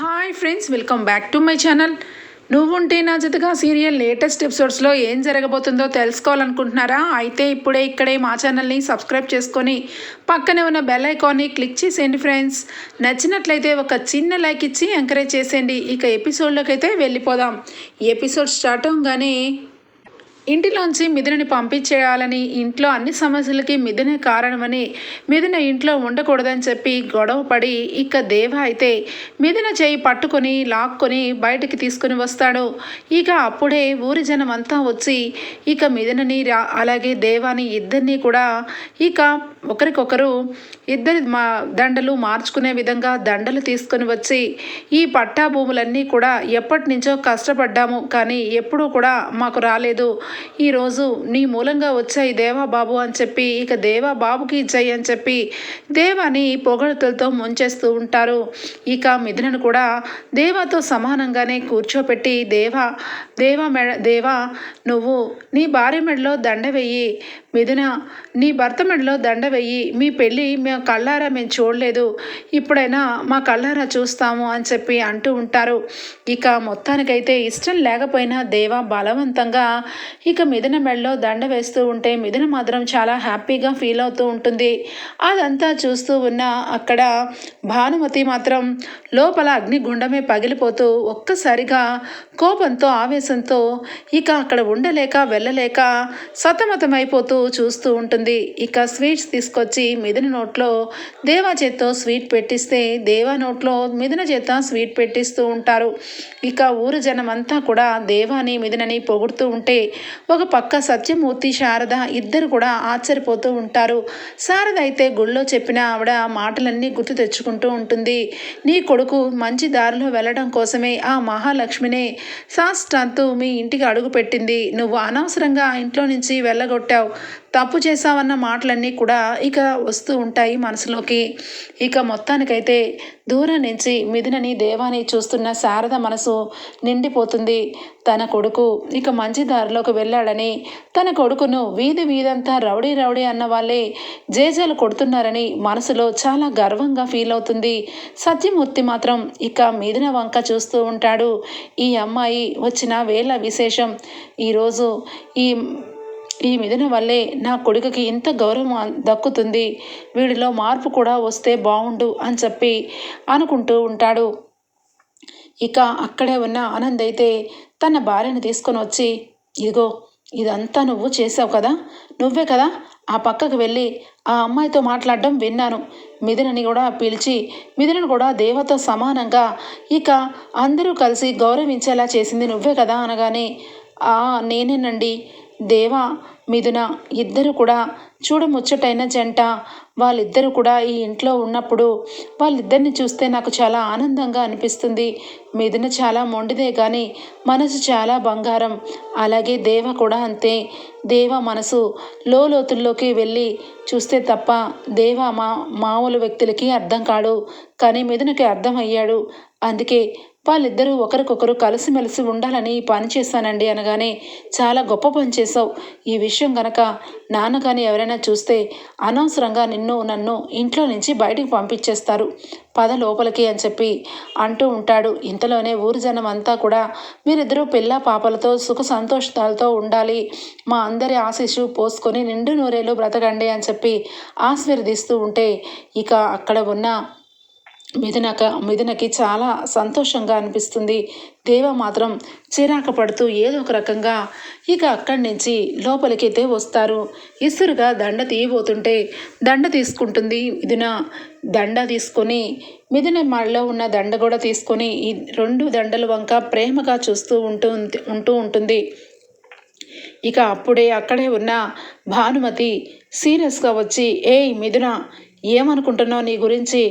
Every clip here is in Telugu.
Hi friends welcome back to my channel నువ్వుంటే నా జతగా సీరియల్ లేటెస్ట్ ఎపిసోడ్స్లో ఏం జరగబోతుందో తెలుసుకోవాలనుకుంటున్నారా? అయితే ఇప్పుడే ఇక్కడే మా ఛానల్ని సబ్స్క్రైబ్ చేసుకొని పక్కనే ఉన్న బెల్ ఐకాన్ని క్లిక్ చేసేయండి ఫ్రెండ్స్ నచ్చినట్లయితే ఒక చిన్న లైక్ ఇచ్చి ఎంకరేజ్ చేసేయండి. ఇక ఎపిసోడ్లోకి అయితే వెళ్ళిపోదాం. ఎపిసోడ్ స్టార్ట్ అవగానే ఇంటిలోంచి మిథునని పంపించేయాలని ఇంట్లో అన్ని సమస్యలకి మిథునే కారణమని మిథున ఇంట్లో ఉండకూడదని చెప్పి గొడవ పడి ఇక దేవ అయితే మిథున చేయి పట్టుకొని లాక్కొని బయటికి తీసుకుని వస్తాడు. ఇక అప్పుడే ఊరి జనం అంతా వచ్చి ఇక మిథునని రా అలాగే దేవాని ఇద్దరినీ కూడా ఇక ఒకరికొకరు ఇద్దరి మా దండలు మార్చుకునే విధంగా దండలు తీసుకొని వచ్చి ఈ పట్టా భూములన్నీ కూడా ఎప్పటి నుంచో కష్టపడ్డాము కానీ ఎప్పుడూ కూడా మాకు రాలేదు. ఈరోజు నీ మూలంగా వచ్చాయి దేవా బాబు అని చెప్పి ఇక దేవా బాబుకి ఇచ్చాయి అని చెప్పి దేవాని పొగడుతలతో ముంచేస్తూ ఉంటారు. ఇక మిథునను కూడా దేవాతో సమానంగానే కూర్చోపెట్టి దేవా దేవా మెడ దేవా నువ్వు నీ భార్య మెడలో దండ వెయ్యి మిథున నీ భర్త మెడలో దండ వెయ్యి మీ పెళ్ళి మేము కళ్ళారా మేము చూడలేదు. ఇప్పుడైనా మా కళ్ళారా చూస్తాము అని చెప్పి అంటూ ఉంటారు. ఇక మొత్తానికైతే ఇష్టం లేకపోయినా దేవ బలవంతంగా ఇక మిథున మెడలో దండ వేస్తూ ఉంటే మిథున మాత్రం చాలా హ్యాపీగా ఫీల్ అవుతూ ఉంటుంది. అదంతా చూస్తూ ఉన్న అక్కడ భానుమతి మాత్రం లోపల అగ్నిగుండమే పగిలిపోతూ ఒక్కసారిగా కోపంతో ఆవేశంతో ఇక అక్కడ ఉండలేక వెళ్ళలేక సతమతమైపోతూ చూస్తూ ఉంటుంది. ఇక స్వీట్స్ తీసుకొచ్చి మిథున నోట్లో దేవా చేత్తో స్వీట్ పెట్టిస్తే దేవా నోట్లో మిథున చేత స్వీట్ పెట్టిస్తూ ఉంటారు. ఇక ఊరు జనం అంతా కూడా దేవాని మిథునని పొగుడుతూ ఉంటే ఒక పక్క సత్యమూర్తి శారద ఇద్దరు కూడా ఆశ్చర్యపోతూ ఉంటారు. శారద అయితే గుళ్ళో చెప్పిన ఆవిడ మాటలన్నీ గుర్తు తెచ్చుకుంటూ ఉంటుంది. నీ కొడుకు మంచి దారిలో వెళ్ళడం కోసమే ఆ మహాలక్ష్మినే సాష్టాంతు మీ ఇంటికి అడుగు పెట్టింది నువ్వు అనవసరంగా ఇంట్లో నుంచి వెళ్ళగొట్టావు. తప్పు చేశావన్న మాటలన్నీ కూడా ఇక వస్తూ ఉంటాయి మనసులోకి. ఇక మొత్తానికైతే దూరం నుంచి మిథునని దేవాని చూస్తున్న శారద మనసు నిండిపోతుంది. తన కొడుకు ఇక మంచి దారిలోకి వెళ్ళాడని తన కొడుకును వీధి వీధంతా రౌడీ రౌడీ అన్న వాళ్ళే జేజాలు కొడుతున్నారని మనసులో చాలా గర్వంగా ఫీల్ అవుతుంది. సత్యమూర్తి మాత్రం ఇక మిథున వంక చూస్తూ ఉంటాడు. ఈ అమ్మాయి వచ్చిన వేళ విశేషం. ఈరోజు ఈ ఈ మిథున వల్లే నా కొడుకుకి ఇంత గౌరవం దక్కుతుంది. వీడిలో మార్పు కూడా వస్తే బాగుండు అని చెప్పి అనుకుంటూ ఉంటాడు. ఇక అక్కడే ఉన్న ఆనంద్ అయితే తన భార్యను తీసుకొని వచ్చి ఇదిగో ఇదంతా నువ్వు చేసావు కదా? నువ్వే కదా ఆ పక్కకు వెళ్ళి ఆ అమ్మాయితో మాట్లాడడం విన్నాను. మిథునని కూడా పిలిచి మిథునను కూడా దేవతో సమానంగా ఇక అందరూ కలిసి గౌరవించేలా చేసింది నువ్వే కదా అనగానే "ఆ, నేనేనండి. దేవా మిథున ఇద్దరు కూడా చూడముచ్చటైన జంట. వాళ్ళిద్దరూ కూడా ఈ ఇంట్లో ఉన్నప్పుడు వాళ్ళిద్దరిని చూస్తే నాకు చాలా ఆనందంగా అనిపిస్తుంది. మిథున చాలా మొండిదే కానీ మనసు చాలా బంగారం. అలాగే దేవ కూడా అంతే. దేవ మనసు లోతుల్లోకి వెళ్ళి చూస్తే తప్ప దేవ మా మామూలు వ్యక్తులకి అర్థం కాడు. కానీ మిథునకి అర్థమయ్యాడు. అందుకే వాళ్ళిద్దరూ ఒకరికొకరు కలిసిమెలిసి ఉండాలని ఈ పని చేశానండి అనగానే చాలా గొప్ప పని చేసావు ఈ విషయం గనక నాన్న కానీ ఎవరైనా చూస్తే అనవసరంగా నిన్ను నన్ను ఇంట్లో నుంచి బయటికి పంపించేస్తారు. పద లోపలికి అని చెప్పి అంటూ ఉంటాడు. ఇంతలోనే ఊరు జనం అంతా కూడా మీరిద్దరూ పిల్ల పాపలతో సుఖ సంతోషాలతో ఉండాలి. మా అందరి ఆశీస్సు పోసుకొని నిండు నూరేలు బ్రతకండి అని చెప్పి ఆశీర్వదిస్తూ ఉంటే ఇక అక్కడ ఉన్న మిథునక మిథునకి చాలా సంతోషంగా అనిపిస్తుంది. దేవ మాత్రం చిరాక పడుతూ ఏదో ఒక రకంగా ఇక అక్కడి నుంచి లోపలికైతే వస్తారు. ఇసురుగా దండ తీయబోతుంటే దండ తీసుకుంటుంది మిథున. దండ తీసుకొని మిథున మళ్ళలో ఉన్న దండ కూడా తీసుకొని ఈ రెండు దండల వంక ప్రేమగా చూస్తూ ఉంటూ ఉంటూ ఉంటుంది. ఇక అప్పుడే అక్కడే ఉన్న భానుమతి సీరియస్గా వచ్చి ఏయ్ మిథున ఏమనుకుంటున్నావు నీ గురించి?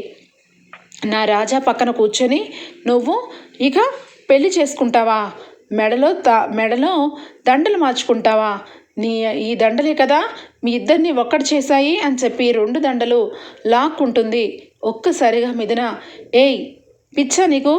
నా రాజా పక్కన కూర్చొని నువ్వు ఇక పెళ్ళి చేసుకుంటావా? మెడలో త మెడలో దండలు మార్చుకుంటావా? నీ ఈ దండలే కదా మీ ఇద్దరిని ఒక్కటి చేశాయి అని చెప్పి రెండు దండలు లాక్కుంటుంది ఒక్కసారిగా మిథున. ఏయ్ పిచ్చా నీకు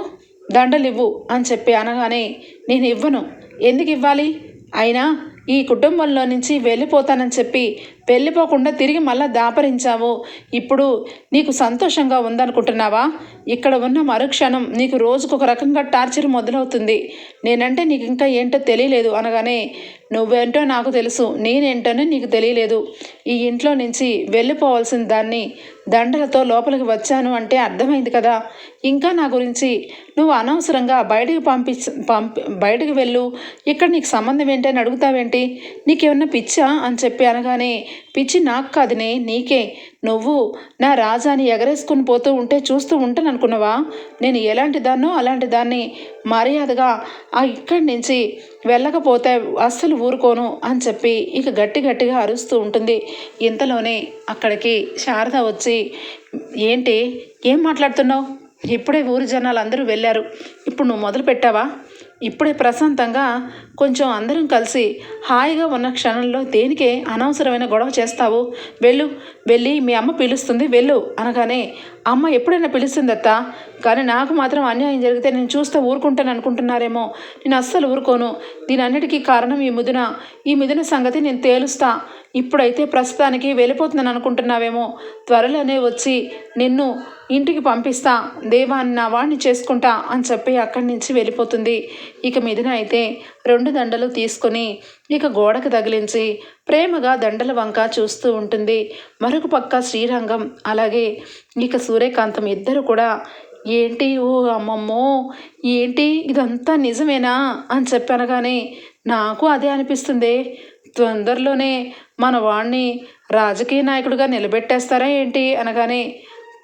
దండలు ఇవ్వు అని చెప్పి అనగానే నేను ఇవ్వను. ఎందుకు ఇవ్వాలి? అయినా ఈ కుటుంబంలో నుంచి వెళ్ళిపోతానని చెప్పి వెళ్ళిపోకుండా తిరిగి మళ్ళా దాపరించావు. ఇప్పుడు నీకు సంతోషంగా ఉందనుకుంటున్నావా? ఇక్కడ ఉన్న మరుక్షణం నీకు రోజుకొక రకంగా టార్చర్ మొదలవుతుంది. నేనంటే నీకు ఇంకా ఏంటో తెలియలేదు అనగానే నువ్వేంటో నాకు తెలుసు నేనేంటోనే నీకు తెలియలేదు. ఈ ఇంట్లో నుంచి వెళ్ళిపోవాల్సిన దాన్ని దండలతో లోపలికి వచ్చాను అంటే అర్థమైంది కదా. ఇంకా నా గురించి నువ్వు అనవసరంగా బయటకు పంపి పంపి బయటికి వెళ్ళు. ఇక్కడ నీకు సంబంధం ఏంటి అని అడుగుతావేంటి? నీకేమన్నా పిచ్చా? అని చెప్పి అనగానే పిచ్చి నాకు కాదునే నీకే. నువ్వు నా రాజాని ఎగరేసుకుని పోతూ ఉంటే చూస్తూ ఉంటాను అనుకున్నావా నేను ఎలాంటి దాన్నో అలాంటి దాన్ని మర్యాదగా ఆ ఇక్కడి నుంచి వెళ్ళకపోతే అస్సలు ఊరుకోను అని చెప్పి ఇక గట్టి గట్టిగా అరుస్తూ ఉంటుంది. ఇంతలోనే అక్కడికి శారద వచ్చి ఏంటి? ఏం మాట్లాడుతున్నావు? ఇప్పుడే ఊరి జనాలు అందరూ వెళ్ళారు. ఇప్పుడు నువ్వు మొదలు పెట్టావా ఇప్పుడే ప్రశాంతంగా కొంచెం అందరం కలిసి హాయిగా ఉన్న క్షణంలో దేనికే అనవసరమైన గొడవ చేస్తావు? వెళ్ళు వెళ్ళి మీ అమ్మ పిలుస్తుంది వెళ్ళు అనగానే అమ్మ ఎప్పుడైనా పిలుస్తుందత్తా కానీ నాకు మాత్రం అన్యాయం జరిగితే నేను చూస్తే ఊరుకుంటాను అనుకుంటున్నారేమో. నేను అస్సలు ఊరుకోను. దీని అన్నిటికీ కారణం ఈ ముదిన. ఈ ముదిన సంగతి నేను తేలుస్తా. ఇప్పుడైతే ప్రస్తుతానికి వెళ్ళిపోతున్నాను అనుకుంటున్నావేమో. త్వరలోనే వచ్చి నిన్ను ఇంటికి పంపిస్తా. దేవాన్ని నా వాడిని చేసుకుంటా అని చెప్పి అక్కడి నుంచి వెళ్ళిపోతుంది. ఇక మిథున అయితే రెండు దండలు తీసుకొని ఇక గోడకు తగిలించి ప్రేమగా దండల వంక చూస్తూ ఉంటుంది. మరొక పక్క శ్రీరంగం అలాగే ఇక సూర్యకాంతం ఇద్దరు కూడా ఏంటి ఓ అమ్మమ్మో ఏంటి ఇదంతా నిజమేనా? అని చెప్పి అనగానే నాకు అదే అనిపిస్తుంది. తొందరలోనే మన వాణ్ణి రాజకీయ నాయకుడిగా నిలబెట్టేస్తారా ఏంటి? అనగానే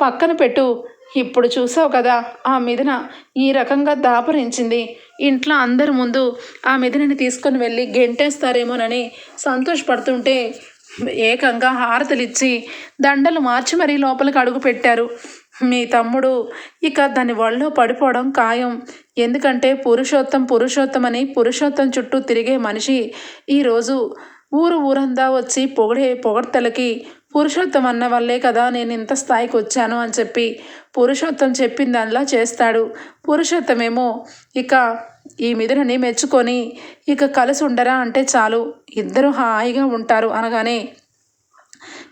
పక్కన పెట్టు. ఇప్పుడు చూసావు కదా ఆ మిథున ఈ రకంగా దాపరించింది. ఇంట్లో అందరి ముందు ఆ మిథునని తీసుకొని వెళ్ళి గెంటేస్తారేమోనని సంతోషపడుతుంటే ఏకంగా హారతలిచ్చి దండలు మార్చి మరీ లోపలికి అడుగు పెట్టారు. మీ తమ్ముడు ఇక దాని ఒళ్ళో పడిపోవడం ఖాయం. ఎందుకంటే పురుషోత్తం పురుషోత్తం అని పురుషోత్తం చుట్టూ తిరిగే మనిషి ఈరోజు ఊరు ఊరందా వచ్చి పొగడే పొగడ్తలకి పురుషోత్తం అన్న వల్లే కదా నేను ఇంత స్థాయికి వచ్చాను అని చెప్పి పురుషోత్తం చెప్పిన దానిలా చేస్తాడు. పురుషోత్తమేమో ఇక ఈ మిథునని మెచ్చుకొని ఇక కలిసి ఉండరా అంటే చాలు. ఇద్దరు హాయిగా ఉంటారు అనగానే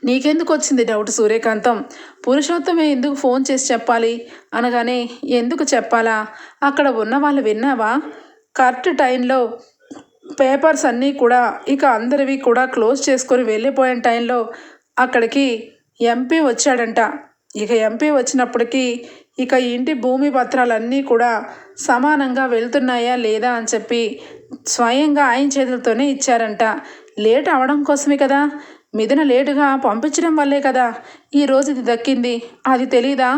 నీకెందుకు వచ్చింది డౌట్ సూర్యకాంతం? పురుషోత్తమే ఎందుకు ఫోన్ చేసి చెప్పాలి? అనగానే ఎందుకు చెప్పాలా? అక్కడ ఉన్న వాళ్ళు విన్నావా? కరెక్ట్ టైంలో పేపర్స్ అన్నీ కూడా ఇక అందరివి కూడా క్లోజ్ చేసుకొని వెళ్ళిపోయిన టైంలో అక్కడికి ఎంపీ వచ్చాడంట. ఇక ఎంపీ వచ్చినప్పటికీ ఇక ఇంటి భూమి పత్రాలన్నీ కూడా సమానంగా వెళ్తున్నాయా లేదా అని చెప్పి స్వయంగా ఆయన చేతులతోనే ఇచ్చారంట. లేట్ అవడం కోసమే కదా? మిథున లేటుగా పంపించడం వల్లే కదా ఈ రోజు ఇది దక్కింది. అది తెలీదా?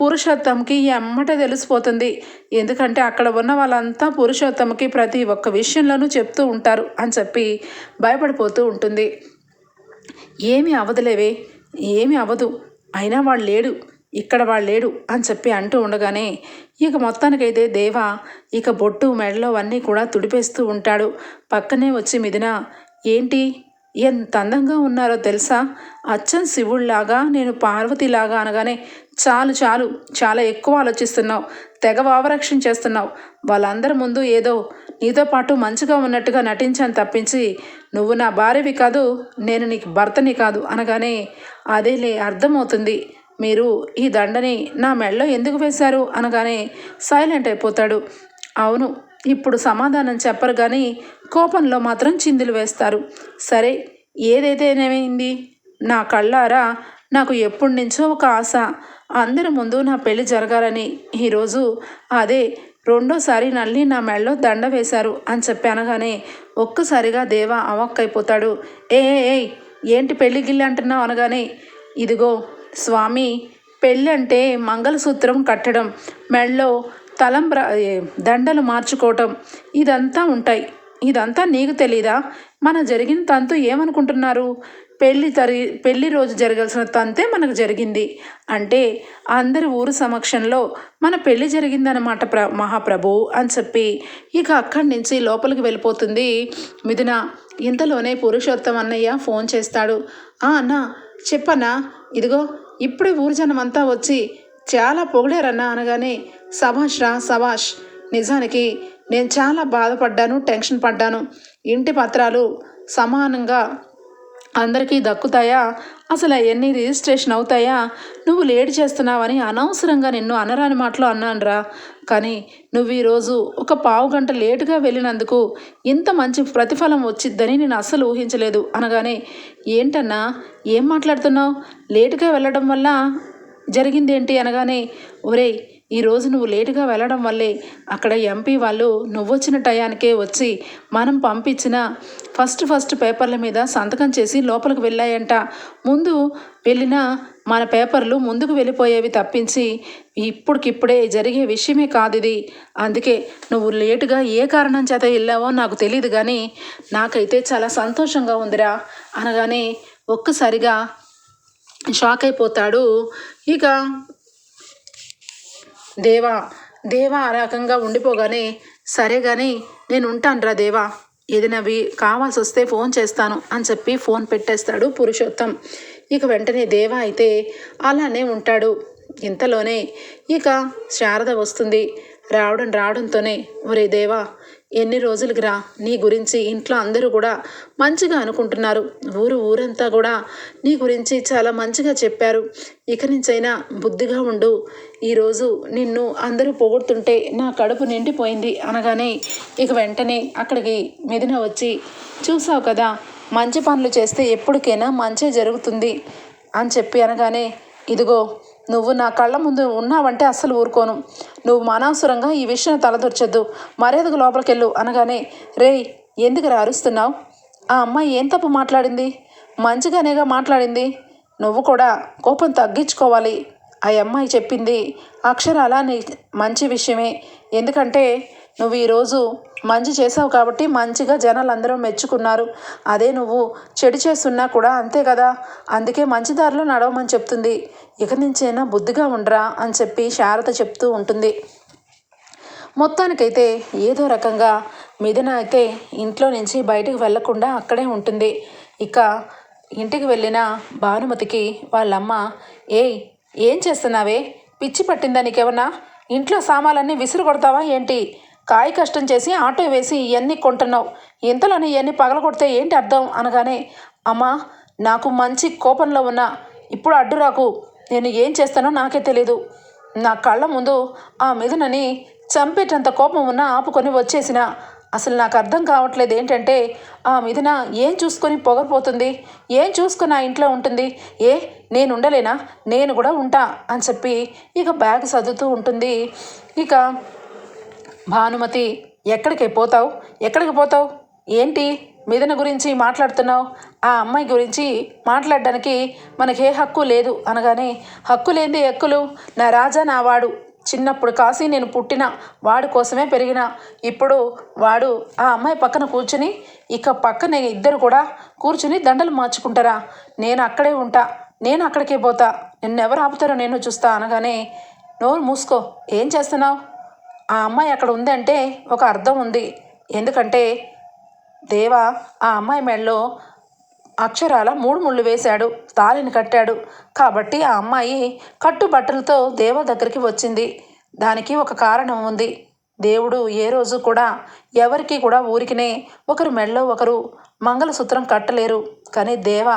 పురుషోత్తంకి ఎమ్మట తెలిసిపోతుంది. ఎందుకంటే అక్కడ ఉన్న వాళ్ళంతా పురుషోత్తమకి ప్రతి ఒక్క విషయంలోనూ చెప్తూ ఉంటారు అని చెప్పి భయపడిపోతూ ఉంటుంది. ఏమి అవదులేవే ఏమి అవదు. అయినా వాడు లేడు ఇక్కడ వాడు లేడు అని చెప్పి అంటూ ఉండగానే ఇక మొత్తానికైతే దేవ ఇక బొట్టు మెడలో అన్నీ కూడా తుడిపేస్తూ ఉంటాడు. పక్కనే వచ్చి మిదిన ఏంటి? ఎంత అందంగా ఉన్నారో తెలుసా? అచ్చం శివుళ్ళాగా నేను పార్వతిలాగా అనగానే చాలు చాలు చాలా ఎక్కువ ఆలోచిస్తున్నావు తెగ వావరక్షణ చేస్తున్నావు. వాళ్ళందరి ముందు ఏదో నీతో పాటు మంచిగా ఉన్నట్టుగా నటించాను తప్పించి నువ్వు నా భార్యవి కాదు నేను నీకు భర్తని కాదు అనగానే అదేలే అర్థమవుతుంది. మీరు ఈ దండని నా మెడలో ఎందుకు వేశారు అనగానే సైలెంట్ అయిపోతాడు. అవును ఇప్పుడు సమాధానం చెప్పరు కానీ కోపంలో మాత్రం చిందులు వేస్తారు. సరే ఏదైతేనేమైంది నా కళ్ళారా? నాకు ఎప్పటి నుంచో ఒక ఆశ. అందరి ముందు నా పెళ్ళి జరగాలని. ఈరోజు అదే రెండోసారి నల్లి నా మెడలో దండ వేశారు అని చెప్పి అనగానే ఒక్కసారిగా దేవ అవక్కైపోతాడు. ఏ ఏ ఏంటి పెళ్ళి గిల్లి అంటున్నావు అనగానే ఇదిగో స్వామి పెళ్ళి అంటే మంగళసూత్రం కట్టడం మెడలో తలంబ్ర దండలు మార్చుకోవటం ఇదంతా ఉంటాయి. ఇదంతా నీకు తెలీదా? మన జరిగిన తంతు ఏమనుకుంటున్నారు? పెళ్ళి తరి పెళ్ళి రోజు జరగాల్సిన తంతే మనకు జరిగింది. అంటే అందరి ఊరు సమక్షంలో మన పెళ్ళి జరిగిందన్నమాట ప్ర మహాప్రభు అని చెప్పి. ఇక అక్కడి నుంచి లోపలికి వెళ్ళిపోతుంది. మిథున ఇంతలోనే పురుషోత్తం అన్నయ్య ఫోన్ చేస్తాడు. ఆ అన్న చెప్పన్నా. ఇదిగో ఇప్పుడే ఊరు జనం అంతా వచ్చి చాలా పొగిడారన్నా అనగానే సభాష్ రా సభాష్. నిజానికి నేను చాలా బాధపడ్డాను టెన్షన్ పడ్డాను. ఇంటి పత్రాలు సమానంగా అందరికీ దక్కుతాయా? అసలు అవన్నీ రిజిస్ట్రేషన్ అవుతాయా? నువ్వు లేట్ చేస్తున్నావని అనవసరంగా నిన్ను అనరాని మాటలు అన్నానురా. కానీ నువ్వు ఈరోజు ఒక పావు గంట లేటుగా వెళ్ళినందుకు ఇంత మంచి ప్రతిఫలం వచ్చిద్దని నేను అస్సలు ఊహించలేదు. అనగానే ఏంటన్నా? ఏం మాట్లాడుతున్నావు? లేటుగా వెళ్ళడం వల్ల జరిగిందేంటి? అనగానే ఒరేయ్ ఈరోజు నువ్వు లేటుగా వెళ్ళడం వల్లే అక్కడ ఎంపీ వాళ్ళు నువ్వొచ్చిన టయానికే వచ్చి మనం పంపించిన ఫస్ట్ ఫస్ట్ పేపర్ల మీద సంతకం చేసి లోపలికి వెళ్ళాయంట. ముందు వెళ్ళిన మన పేపర్లు ముందుకు వెళ్ళిపోయేవి తప్పించి ఇప్పటికిప్పుడే జరిగే విషయమే కాదు ఇది అందుకే నువ్వు లేటుగా ఏ కారణం చేత వెళ్ళావో నాకు తెలియదు కానీ నాకైతే చాలా సంతోషంగా ఉందిరా. అనగానే ఒక్కసారిగా షాక్ అయిపోతాడు. ఇక దేవా దేవా ఆ రకంగా ఉండిపోగానే సరే కానీ నేను ఉంటానురా దేవా. ఏదైనా వి కావాల్సి వస్తే ఫోన్ చేస్తాను అని చెప్పి ఫోన్ పెట్టేస్తాడు పురుషోత్తం. ఇక వెంటనే దేవా అయితే అలానే ఉంటాడు. ఇంతలోనే ఇక శారద వస్తుంది. రావడం రావడంతోనే ఒరే దేవా ఎన్ని రోజులకి రా? నీ గురించి ఇంట్లో అందరూ కూడా మంచిగా అనుకుంటున్నారు. ఊరు ఊరంతా కూడా నీ గురించి చాలా మంచిగా చెప్పారు. ఇక నుంచైనా బుద్ధిగా ఉండు. ఈరోజు నిన్ను అందరూ పొగుడుతుంటే నా కడుపు నిండిపోయింది అనగానే ఇక వెంటనే అక్కడికి మిదిన వచ్చి చూసావు కదా మంచి పనులు చేస్తే ఎప్పటికైనా మంచి జరుగుతుంది అని చెప్పి అనగానే ఇదిగో నువ్వు నా కళ్ళ ముందు ఉన్నావంటే అస్సలు ఊరుకోను. నువ్వు మానాసురంగా ఈ విషయం తలదొచ్చొద్దు మర్యాదకు లోపలికెళ్ళు అనగానే రేయ్ ఎందుకు అరుస్తున్నావు? ఆ అమ్మాయి ఏం తప్పు మాట్లాడింది? మంచిగానేగా మాట్లాడింది. నువ్వు కూడా కోపం తగ్గించుకోవాలి. ఆ అమ్మాయి చెప్పింది అక్షరాల నీ మంచి విషయమే. ఎందుకంటే నువ్వు ఈరోజు మంచి చేసావు కాబట్టి మంచిగా జనాలు అందరూ మెచ్చుకున్నారు. అదే నువ్వు చెడు చేస్తున్నా కూడా అంతే కదా. అందుకే మంచి దారిలో నడవమని చెప్తుంది. ఇక నుంచైనా బుద్ధిగా ఉండరా అని చెప్పి శారద చెప్తూ ఉంటుంది. మొత్తానికైతే ఏదో రకంగా మిథున అయితే ఇంట్లో నుంచి బయటకు వెళ్ళకుండా అక్కడే ఉంటుంది. ఇక ఇంటికి వెళ్ళిన భానుమతికి వాళ్ళమ్మ ఏయ్ ఏం చేస్తున్నావే? పిచ్చి పట్టిందా నీకేమన్నా? ఇంట్లో సామాన్లన్నీ విసురు కొడతావా ఏంటి? కాయ కష్టం చేసి ఆటో వేసి ఇవన్నీ కొంటున్నావు. ఇంతలోనే ఇవన్నీ పగలగొడితే ఏంటి అర్థం? అనగానే అమ్మా నాకు మంచి కోపంలో ఉన్నా. ఇప్పుడు అడ్డు రాకు. నేను ఏం చేస్తానో నాకే తెలీదు. నా కళ్ళ ముందు ఆ మిథునని చంపేటంత కోపం ఉన్నా ఆపుకొని వచ్చేసిన. అసలు నాకు అర్థం కావట్లేదు ఏంటంటే ఆ మిథున ఏం చూసుకొని పొగరిపోతుంది? ఏం చూసుకొని ఆ ఇంట్లో ఉంటుంది? ఏ నేను ఉండలేనా నేను కూడా ఉంటా అని చెప్పి ఇక బ్యాగ్ సర్దుతూ ఉంటుంది. ఇక భానుమతి ఎక్కడికి పోతావు? ఎక్కడికి పోతావు? ఏంటి? మిథున గురించి మాట్లాడుతున్నావు? ఆ అమ్మాయి గురించి మాట్లాడడానికి మనకే హక్కు లేదు అనగానే హక్కు లేని హక్కులు నా రాజా నా వాడు. చిన్నప్పుడు కాసి నేను పుట్టిన వాడు కోసమే పెరిగిన. ఇప్పుడు వాడు ఆ అమ్మాయి పక్కన కూర్చుని ఇక పక్కన ఇద్దరు కూడా కూర్చుని దండలు మార్చుకుంటారా? నేను అక్కడే ఉంటా నేను అక్కడికే పోతా. నిన్నెవరు ఆపుతారో నేను చూస్తా అనగానే నోరు మూసుకో. ఏం చేస్తున్నావు? ఆ అమ్మాయి అక్కడ ఉందంటే ఒక అర్థం ఉంది. ఎందుకంటే దేవ ఆ అమ్మాయి మెడలో అక్షరాల మూడు ముళ్ళు వేశాడు తాళిని కట్టాడు. కాబట్టి ఆ అమ్మాయి కట్టుబట్టలతో దేవ దగ్గరికి వచ్చింది. దానికి ఒక కారణం ఉంది. దేవుడు ఏ రోజు కూడా ఎవరికి కూడా ఊరికినే ఒకరు మెడలో ఒకరు మంగళసూత్రం కట్టలేరు. కానీ దేవ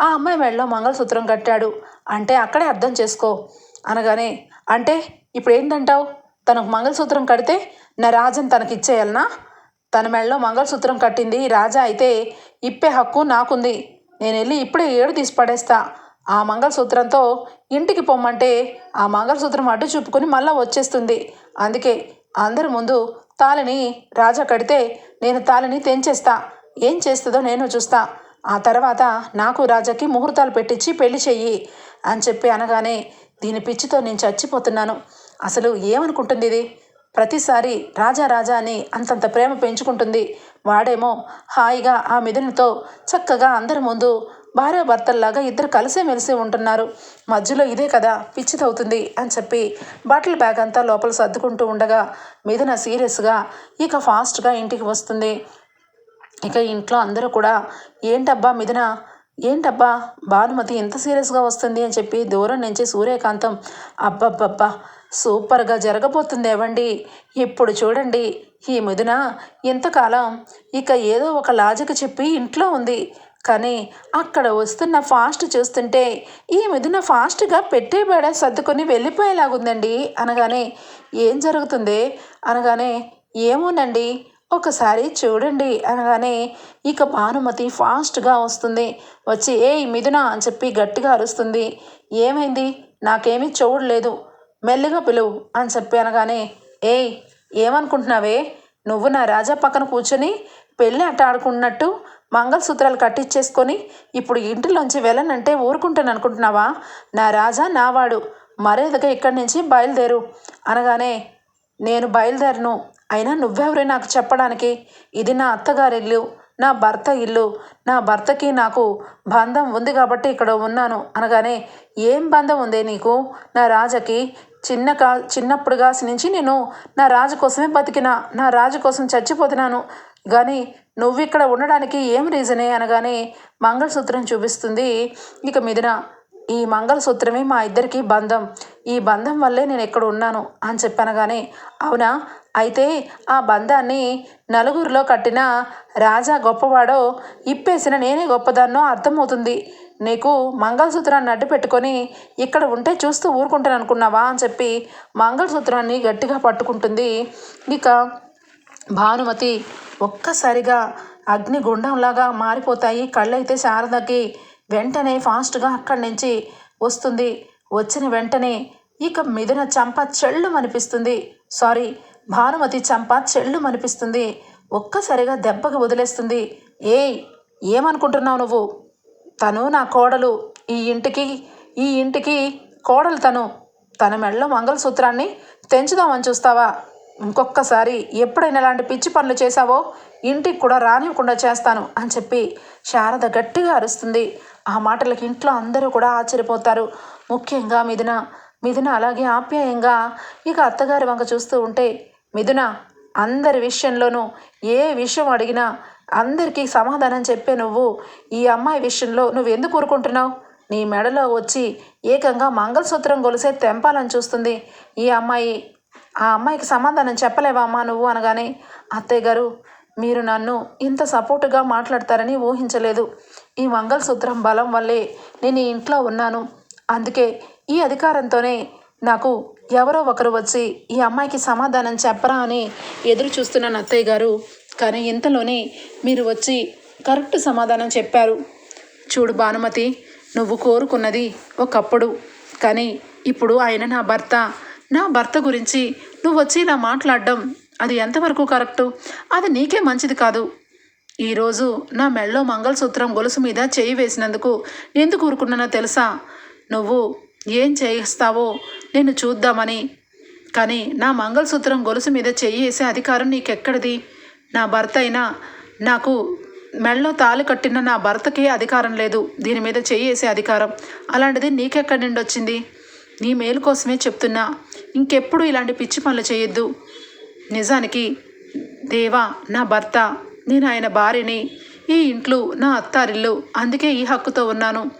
ఆ అమ్మాయి మెడలో మంగళసూత్రం కట్టాడు. అంటే అక్కడే అర్థం చేసుకో. అనగానే అంటే ఇప్పుడు ఏంటంటావు తనకు మంగళసూత్రం కడితే నా రాజన్ తనకిచ్చేయాలనా? తన మెడలో మంగళసూత్రం కట్టింది రాజా అయితే ఇప్పే హక్కు నాకుంది. నేను వెళ్ళి ఇప్పుడే ఏడు తీసి పడేస్తా. ఆ మంగళసూత్రంతో ఇంటికి పొమ్మంటే ఆ మంగళసూత్రం అడ్డు చూపుకొని మళ్ళా వచ్చేస్తుంది. అందుకే అందరి ముందు తాళిని రాజా కడితే నేను తాళిని తెంచేస్తా. ఏం చేస్తుందో నేను చూస్తా. ఆ తర్వాత నాకు రాజాకి ముహూర్తాలు పెట్టించి పెళ్ళి చెయ్యి అని చెప్పి అనగానే దీని పిచ్చితో నేను చచ్చిపోతున్నాను. అసలు ఏమనుకుంటుంది ఇది ప్రతిసారి రాజా రాజా అని అంతంత ప్రేమ పెంచుకుంటుంది. వాడేమో హాయిగా ఆ మిథునితో చక్కగా అందరి ముందు భార్యాభర్తల్లాగా ఇద్దరు కలిసే మెలిసి ఉంటున్నారు. మధ్యలో ఇదే కదా పిచ్చితవుతుంది అని చెప్పి బట్టల బ్యాగ్ అంతా లోపల సర్దుకుంటూ ఉండగా మిథున సీరియస్గా ఇక ఫాస్ట్గా ఇంటికి వస్తుంది. ఇక ఇంట్లో అందరూ కూడా ఏంటబ్బా మిథున ఏంటబ్బా? భానుమతి ఎంత సీరియస్గా వస్తుంది అని చెప్పి దూరం నుంచి సూర్యకాంతం అబ్బబ్బబ్బా సూపర్గా జరగబోతుంది ఏవండి? ఇప్పుడు చూడండి ఈ మిథున ఇంతకాలం ఇక ఏదో ఒక లాజిక్ చెప్పి ఇంట్లో ఉంది. కానీ అక్కడ వస్తున్న ఫాస్ట్ చూస్తుంటే ఈ మిథున ఫాస్ట్గా పెట్టే బేడ సర్దుకొని వెళ్ళిపోయేలాగుందండి. అనగానే ఏం జరుగుతుంది? అనగానే ఏమోనండి ఒకసారి చూడండి అనగానే ఇక భానుమతి ఫాస్ట్గా వస్తుంది. వచ్చి ఏయ్ మిథున అని చెప్పి గట్టిగా అరుస్తుంది. ఏమైంది? నాకేమీ చూడలేదు. మెల్లిగా పిలువు అని చెప్పి అనగానే ఏయ్ ఏమనుకుంటున్నావే? నువ్వు నా రాజా పక్కన కూర్చొని పెళ్ళి ఆట ఆడుకున్నట్టు మంగళసూత్రాలు కట్టించేసుకొని ఇప్పుడు ఇంటిలోంచి వెళ్ళనంటే ఊరుకుంటాను అనుకుంటున్నావా? నా రాజా నావాడు. మర్యాదగా ఇక్కడి నుంచి బయలుదేరు అనగానే నేను బయలుదేరను అయినా నువ్వెవరే నాకు చెప్పడానికి? ఇది నా అత్తగారి ఇల్లు నా భర్త ఇల్లు. నా భర్తకి నాకు బంధం ఉంది కాబట్టి ఇక్కడ ఉన్నాను అనగానే ఏం బంధం ఉంది నీకు? నా రాజకి చిన్న కా చిన్నప్పుడు కాసి నుంచి నేను నా రాజు కోసమే బతికినా నా రాజు కోసం చచ్చిపోతున్నాను. కానీ నువ్వు ఇక్కడ ఉండడానికి ఏం రీజనే అనగానే మంగళసూత్రం చూపిస్తుంది ఇక మీదన. ఈ మంగళసూత్రమే మా ఇద్దరికి బంధం. ఈ బంధం వల్లే నేను ఇక్కడ ఉన్నాను? అని చెప్పనగానే అవునా? అయితే ఆ బంధాన్ని నలుగురిలో కట్టిన రాజా గొప్పవాడో ఇప్పేసిన నేనే గొప్పదాన్నో అర్థమవుతుంది. నీకు మంగళసూత్రాన్ని అడ్డు పెట్టుకొని ఇక్కడ ఉంటే చూస్తూ ఊరుకుంటాను అనుకున్నావా అని చెప్పి మంగళసూత్రాన్ని గట్టిగా పట్టుకుంటుంది. ఇక భానుమతి ఒక్కసారిగా అగ్నిగుండంలాగా మారిపోతాయి. కళ్ళైతే శారదకి వెంటనే ఫాస్ట్గా అక్కడి నుంచి వస్తుంది. వచ్చిన వెంటనే ఇక మిథున చంప చెళ్ళు అనిపిస్తుంది సారీ భానుమతి చంప చెళ్ళు అనిపిస్తుంది ఒక్కసారిగా దెబ్బకి వదిలేస్తుంది. ఏయ్ ఏమనుకుంటున్నావు నువ్వు? తను నా కోడలు. ఈ ఇంటికి ఈ ఇంటికి కోడలు తను. తన మెడలో మంగళసూత్రాన్ని తెంచుదామని చూస్తావా? ఇంకొక్కసారి ఎప్పుడైనా ఇలాంటి పిచ్చి పనులు చేశావో? ఇంటికి కూడా రానివ్వకుండా చేస్తాను అని చెప్పి శారద గట్టిగా అరుస్తుంది. ఆ మాటలకి ఇంట్లో అందరూ కూడా ఆశ్చర్యపోతారు. ముఖ్యంగా మిథున. మిథున అలాగే ఆప్యాయంగా ఇక అత్తగారి వంక చూస్తూ ఉంటే మిథున అందరి విషయంలోనూ ఏ విషయం అడిగినా అందరికీ సమాధానం చెప్పే నువ్వు ఈ అమ్మాయి విషయంలో నువ్వు ఎందుకు ఊరుకుంటున్నావు? నీ మెడలో వచ్చి ఏకంగా మంగళసూత్రం గొలిసే తెంపాలని చూస్తుంది ఈ అమ్మాయి. ఆ అమ్మాయికి సమాధానం చెప్పలేవా అమ్మా నువ్వు అనగానే అత్తయ్య గారు మీరు నన్ను ఇంత సపోర్టుగా మాట్లాడతారని ఊహించలేదు. ఈ మంగళసూత్రం బలం వల్లే నేను ఇంట్లో ఉన్నాను. అందుకే ఈ అధికారంతోనే నాకు ఎవరో ఒకరు వచ్చి ఈ అమ్మాయికి సమాధానం చెప్పరా అని ఎదురు చూస్తున్నాను అత్తయ్య గారు. కానీ ఇంతలోనే మీరు వచ్చి కరెక్ట్ సమాధానం చెప్పారు. చూడు భానుమతి నువ్వు కోరుకున్నది ఒకప్పుడు. కానీ ఇప్పుడు ఆయన నా భర్త. నా భర్త గురించి నువ్వు వచ్చి ఇలా మాట్లాడడం అది ఎంతవరకు కరెక్టు? అది నీకే మంచిది కాదు. ఈరోజు నా మెళ్ళో మంగళసూత్రం గొలుసు మీద చేయి వేసినందుకు ఎందుకు ఊరుకున్నానో తెలుసా? నువ్వు ఏం చేయిస్తావో నేను చూద్దామని. కానీ నా మంగళసూత్రం గొలుసు మీద చెయ్యి వేసే అధికారం నీకెక్కడిది? నా భర్త అయినా నాకు మెళ్ళో తాళి కట్టిన నా భర్తకి అధికారం లేదు. దీని మీద చెయ్యి వేసే అధికారం అలాంటిది నీకెక్కడి నుండి వచ్చింది నీ మేలు కోసమే చెప్తున్నా. ఇంకెప్పుడు ఇలాంటి పిచ్చి పనులు చేయొద్దు. నిజానికి దేవా నా భర్త నేను ఆయన భార్యని ఈ ఇంట్లో నా అత్తారిల్లు అందుకే ఈ హక్కుతో ఉన్నాను.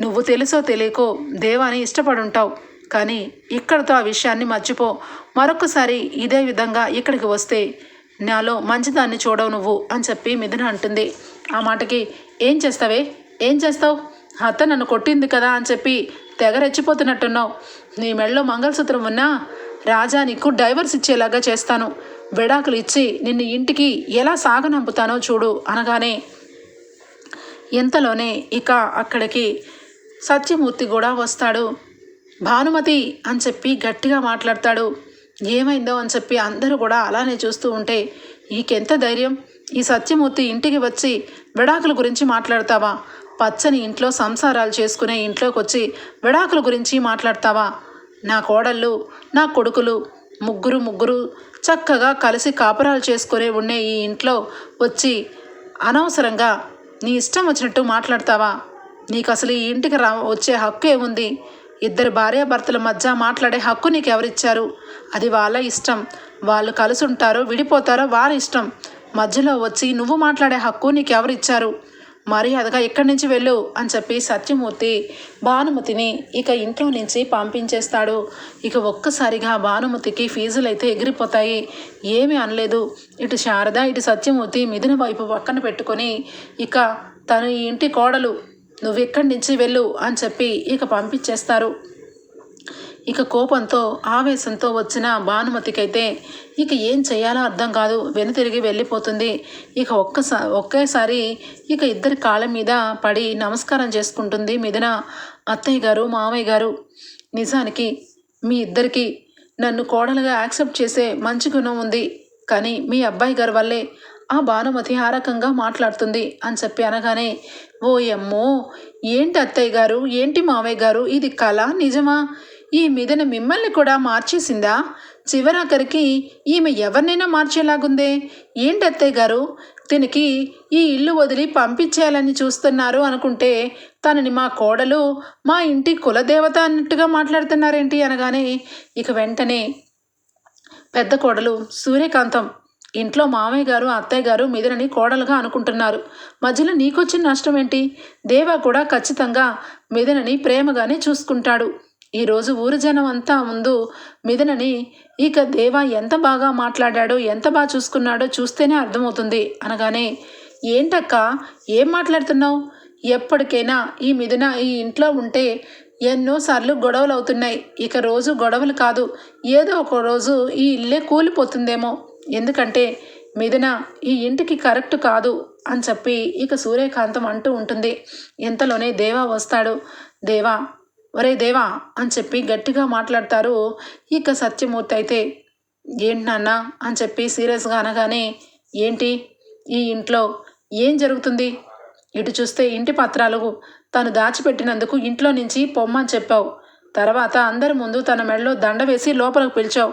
నువ్వు తెలుసో తెలియకో దేవాని ఇష్టపడుంటావు. కానీ ఇక్కడతో ఆ విషయాన్ని మర్చిపో. మరొకసారి ఇదే విధంగా ఇక్కడికి వస్తే నాలో మంచిదాన్ని చూడవు నువ్వు అని చెప్పి మిథున అంటుంది. ఆ మాటకి ఏం చేస్తావే? ఏం చేస్తావు? అత్త నన్ను కొట్టింది కదా అని చెప్పి తెగ రెచ్చిపోతున్నట్టున్నావు. నీ మెడలో మంగళసూత్రం ఉన్నా రాజా నీకు డైవర్స్ ఇచ్చేలాగా చేస్తాను. విడాకులు ఇచ్చి నిన్ను ఇంటికి ఎలా సాగనంపుతానో చూడు అనగానే ఇంతలోనే ఇక అక్కడికి సత్యమూర్తి కూడా వస్తాడు. భానుమతి అని చెప్పి గట్టిగా మాట్లాడతాడు. ఏమైందో అని చెప్పి అందరూ కూడా అలానే చూస్తూ ఉంటే ఈకెంత ధైర్యం? ఈ సత్యమూర్తి ఇంటికి వచ్చి విడాకుల గురించి మాట్లాడతావా? పచ్చని ఇంట్లో సంసారాలు చేసుకునే ఇంట్లోకి వచ్చి విడాకుల గురించి మాట్లాడతావా? నా కోడళ్ళు నా కొడుకులు ముగ్గురు ముగ్గురు చక్కగా కలిసి కాపురాలు చేసుకునే ఉండే ఈ ఇంట్లో వచ్చి అనవసరంగా నీ ఇష్టం వచ్చినట్టు మాట్లాడతావా? నీకు అసలు ఈ ఇంటికి రా వచ్చే హక్కు ఏముంది? ఇద్దరు భార్యాభర్తల మధ్య మాట్లాడే హక్కు నీకు ఎవరిచ్చారు అది వాళ్ళ ఇష్టం. వాళ్ళు కలిసి ఉంటారో విడిపోతారో వారి ఇష్టం. మధ్యలో వచ్చి నువ్వు మాట్లాడే హక్కు నీకు ఎవరిచ్చారు మర్యాదగా ఇక్కడి నుంచి వెళ్ళు అని చెప్పి సత్యమూర్తి భానుమతిని ఇక ఇంట్లో నుంచి పంపించేస్తాడు. ఇక ఒక్కసారిగా భానుమతికి ఫీజులు అయితే ఎగిరిపోతాయి. ఏమీ అనలేదు. ఇటు శారద ఇటు సత్యమూర్తి మిథున వైపు పక్కన పెట్టుకొని ఇక తను ఈ ఇంటి కోడలు నువ్వు ఇక్కడి నుంచి వెళ్ళు అని చెప్పి ఇక పంపించేస్తారు. ఇక కోపంతో ఆవేశంతో వచ్చిన భానుమతికైతే ఇక ఏం చేయాలో అర్థం కాదు. వెనుతిరిగి వెళ్ళిపోతుంది. ఇక ఒక్కసా ఒకేసారి ఇక ఇద్దరి కాళ్ళ మీద పడి నమస్కారం చేసుకుంటుంది మిథున. అత్తయ్య గారు మామయ్య గారు నిజానికి మీ ఇద్దరికి నన్ను కోడలుగా యాక్సెప్ట్ చేసే మంచి గుణం ఉంది. కానీ మీ అబ్బాయి గారి వల్లే ఆ భానుమతి ఆ రకంగా మాట్లాడుతుంది అని చెప్పి అనగానే ఓ అమ్మో ఏంటి అత్తయ్య గారు? ఏంటి మావయ్య గారు? ఇది కళ నిజమా? ఈ మీదన మిమ్మల్ని కూడా మార్చేసిందా? చివరాఖరికి ఈమె ఎవరినైనా మార్చేలాగుందే? ఏంటత్తయ్య గారు? దీనికి ఈ ఇల్లు వదిలి పంపించేయాలని చూస్తున్నారు అనుకుంటే తనని మా కోడలు మా ఇంటి కులదేవత అన్నట్టుగా మాట్లాడుతున్నారేంటి అనగానే ఇక వెంటనే పెద్ద కోడలు సూర్యకాంతం ఇంట్లో మామయ్య గారు అత్తయ్య గారు మిదిరని కోడలుగా అనుకుంటున్నారు. మధ్యలో నీకొచ్చిన నష్టం ఏంటి దేవా కూడా ఖచ్చితంగా మిదనని ప్రేమగానే చూసుకుంటాడు. ఈరోజు ఊరు జనం అంతా ముందు మిదనని ఇక దేవా ఎంత బాగా మాట్లాడాడో ఎంత బాగా చూసుకున్నాడో చూస్తేనే అర్థమవుతుంది అనగానే ఏంటక్క ఏం మాట్లాడుతున్నావు? ఎప్పటికైనా ఈ మిథున ఈ ఇంట్లో ఉంటే ఎన్నోసార్లు గొడవలు అవుతున్నాయి ఇక రోజు గొడవలు కాదు ఏదో ఒక రోజు ఈ ఇల్లే కూలిపోతుందేమో. ఎందుకంటే మిథున ఈ ఇంటికి కరెక్ట్ కాదు అని చెప్పి ఇక సూర్యకాంతం అంటూ ఉంటుంది. ఇంతలోనే దేవా వస్తాడు. దేవా ఒరే దేవా అని చెప్పి గట్టిగా మాట్లాడతారు. ఇక సత్యమూర్తి అయితే ఏంటి నాన్న? అని చెప్పి సీరియస్గా అనగానే ఏంటి? ఈ ఇంట్లో ఏం జరుగుతుంది? ఇటు చూస్తే ఇంటి పత్రాలు తను దాచిపెట్టినందుకు ఇంట్లో నుంచి పొమ్మని చెప్పావు. తర్వాత అందరి ముందు తన మెడలో దండ వేసి లోపలికి పిలిచావు.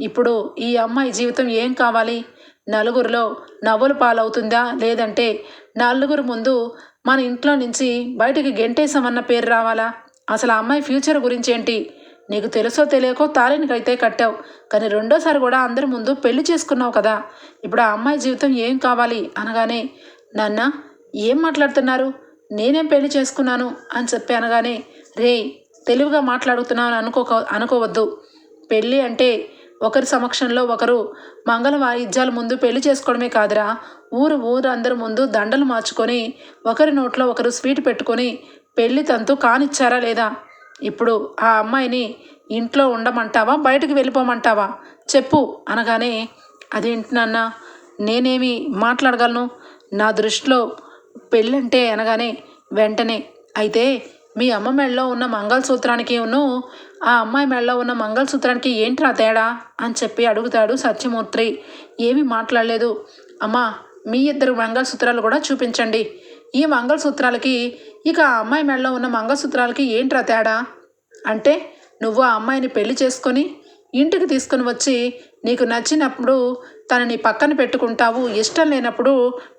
ఇప్పుడు ఈ అమ్మాయి జీవితం ఏం కావాలి? నలుగురిలో నవ్వులు పాలవుతుందా? లేదంటే నలుగురు ముందు మన ఇంట్లో నుంచి బయటికి గెంటేసామన్న పేరు రావాలా? అసలు ఆ అమ్మాయి ఫ్యూచర్ గురించి ఏంటి నీకు తెలుసో తెలియకో తాళినికైతే కట్టావు. కానీ రెండోసారి కూడా అందరి ముందు పెళ్ళి చేసుకున్నావు కదా. ఇప్పుడు ఆ అమ్మాయి జీవితం ఏం కావాలి అనగానే నాన్న ఏం మాట్లాడుతున్నారు? నేనేం పెళ్ళి చేసుకున్నాను? అని చెప్పి అనగానే రే తెలివిగా మాట్లాడుతున్నాను అనుకోక అనుకోవద్దు. పెళ్ళి అంటే ఒకరి సమక్షంలో ఒకరు మంగళ వాయిద్యాల ముందు పెళ్ళి చేసుకోవడమే కాదురా. ఊరు ఊరు అందరి ముందు దండలు మార్చుకొని ఒకరి నోట్లో ఒకరు స్వీట్ పెట్టుకొని పెళ్ళి తంతు కానిచ్చారా లేదా? ఇప్పుడు ఆ అమ్మాయిని ఇంట్లో ఉండమంటావా? బయటకు వెళ్ళిపోమంటావా? చెప్పు అనగానే అదేంటి నాన్న నేనేమి మాట్లాడగలను? నా దృష్టిలో పెళ్ళంటే అనగానే వెంటనే. అయితే మీ అమ్మ మెడలో ఉన్న మంగళసూత్రానికి ఉన్ను ఆ అమ్మాయి మెడలో ఉన్న మంగళసూత్రానికి ఏంట్రా తేడా? అని చెప్పి అడుగుతాడు సత్యమూర్తి. ఏమీ మాట్లాడలేదు. అమ్మా మీ ఇద్దరు మంగళసూత్రాలు కూడా చూపించండి. ఈ మంగళసూత్రాలకి ఇక ఆ అమ్మాయి మెడలో ఉన్న మంగళసూత్రాలకి ఏంట్రా తేడా? అంటే నువ్వు ఆ అమ్మాయిని పెళ్ళి చేసుకొని ఇంటికి తీసుకుని వచ్చి నీకు నచ్చినప్పుడు తనని పక్కన పెట్టుకుంటావు ఇష్టం లేనప్పుడు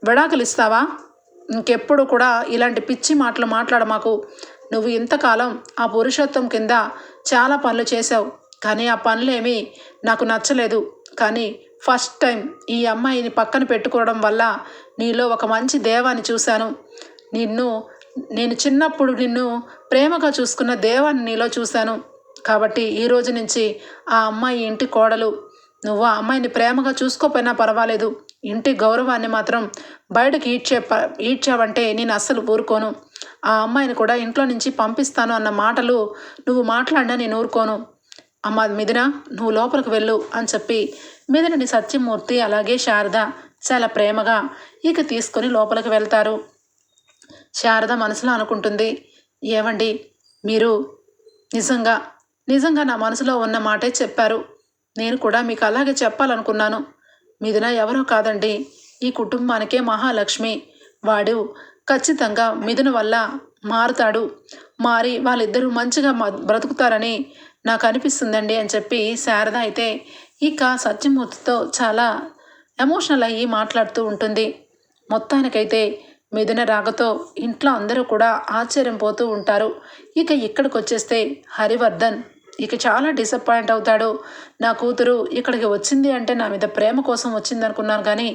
విడాకులు ఇస్తావా ఇంకెప్పుడు కూడా ఇలాంటి పిచ్చి మాటలు మాట్లాడ మాకు నువ్వు ఇంతకాలం ఆ పురుషోత్తం కింద చాలా పనులు చేశావు కానీ ఆ పనులేమీ నాకు నచ్చలేదు. కానీ ఫస్ట్ టైం ఈ అమ్మాయిని పక్కన పెట్టుకోవడం వల్ల నీలో ఒక మంచి దేవాన్ని చూశాను. నిన్ను నేను చిన్నప్పుడు నిన్ను ప్రేమగా చూసుకున్న దేవాన్ని నీలో చూశాను. కాబట్టి ఈ రోజు నుంచి ఆ అమ్మాయి ఇంటి కోడలు. నువ్వు ఆ అమ్మాయిని ప్రేమగా చూసుకోపోయినా పర్వాలేదు. ఇంటి గౌరవాన్ని మాత్రం బయటకు ఈడ్చే ప ఈడ్చావంటే నేను అస్సలు ఊరుకోను. ఆ అమ్మాయిని కూడా ఇంట్లో నుంచి పంపిస్తాను అన్న మాటలు నువ్వు మాట్లాడినా నేను ఊరుకోను. అమ్మ మిదిన నువ్వు లోపలికి వెళ్ళు అని చెప్పి మిథునని సత్యమూర్తి అలాగే శారద చాలా ప్రేమగా ఇక తీసుకొని లోపలికి వెళ్తారు. శారద మనసులో అనుకుంటుంది ఏమండి మీరు నిజంగా నిజంగా నా మనసులో ఉన్న మాటే చెప్పారు. నేను కూడా మీకు అలాగే చెప్పాలనుకున్నాను. మిథున ఎవరో కాదండి. ఈ కుటుంబానికే మహాలక్ష్మి. వాడు ఖచ్చితంగా మిథున వల్ల మారుతాడు. మారి వాళ్ళిద్దరూ మంచిగా బ్రతుకుతారని నాకు అనిపిస్తుందండి అని చెప్పి శారద అయితే ఇక సత్యమూర్తితో చాలా ఎమోషనల్ అయ్యి మాట్లాడుతూ ఉంటుంది. మొత్తానికైతే మిథున రాగతో ఇంట్లో అందరూ కూడా ఆశ్చర్యం పోతూ ఉంటారు. ఇక ఇక్కడికి వచ్చేస్తే హరివర్ధన్ ఇక చాలా డిసప్పాయింట్ అవుతాడు. నా కూతురు ఇక్కడికి వచ్చింది అంటే నా మీద ప్రేమ కోసం వచ్చింది అనుకున్నాను కానీ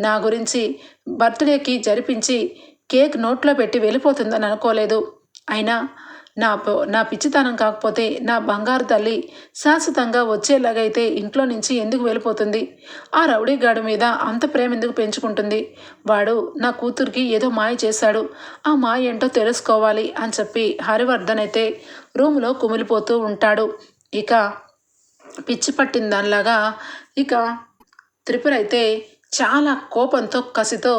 నా గురించి బర్త్డేకి జరిపించి కేక్ నోట్లో పెట్టి వెళ్ళిపోతుందని అనుకోలేదు. అయినా నా నా పిచ్చితనం కాకపోతే నా బంగారు తల్లి శాశ్వతంగా వచ్చేలాగైతే ఇంట్లో నుంచి ఎందుకు వెళ్ళిపోతుంది? ఆ రౌడీగాడి మీద అంత ప్రేమ ఎందుకు పెంచుకుంటుంది? వాడు నా కూతురికి ఏదో మాయ చేశాడు. ఆ మాయ ఏంటో తెలుసుకోవాలి అని చెప్పి హరివర్ధన్ అయితే రూములో కుమిలిపోతూ ఉంటాడు. ఇక పిచ్చి పట్టిన దానిలాగా ఇక త్రిపుర అయితే చాలా కోపంతో కసితో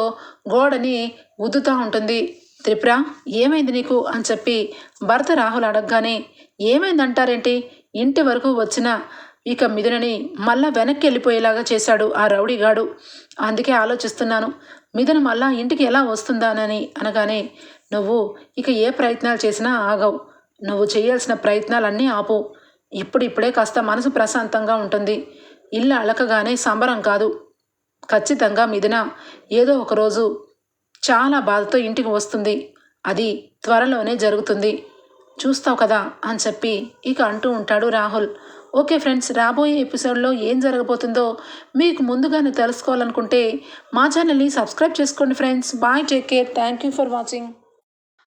గోడని ఉద్దుతూ ఉంటుంది. త్రిపుర ఏమైంది నీకు? అని చెప్పి భర్త రాహుల్ అడగగానే ఏమైందంటారేంటి? ఇంటి వరకు వచ్చిన ఇక మిథునని మళ్ళా వెనక్కి వెళ్ళిపోయేలాగా చేశాడు ఆ రౌడీగాడు. అందుకే ఆలోచిస్తున్నాను మిథున మళ్ళా ఇంటికి ఎలా వస్తుందానని అనగానే నువ్వు ఇక ఏ ప్రయత్నాలు చేసినా ఆగవు. నువ్వు చేయాల్సిన ప్రయత్నాలన్నీ ఆపు. ఇప్పుడిప్పుడే కాస్త మనసు ప్రశాంతంగా ఉంటుంది. ఇల్లు అలకగానే సంబరం కాదు. ఖచ్చితంగా మిథున ఏదో ఒకరోజు చాలా బాధతో ఇంటికి వస్తుంది. అది త్వరలోనే జరుగుతుంది. చూస్తావు కదా అని చెప్పి ఇక అంటూ ఉంటాడు రాహుల్. ఓకే ఫ్రెండ్స్ రాబోయే ఎపిసోడ్లో ఏం జరగబోతుందో మీకు ముందుగానే తెలుసుకోవాలనుకుంటే మా ఛానల్ని సబ్స్క్రైబ్ చేసుకోండి friends. Bye take care. Thank you for watching.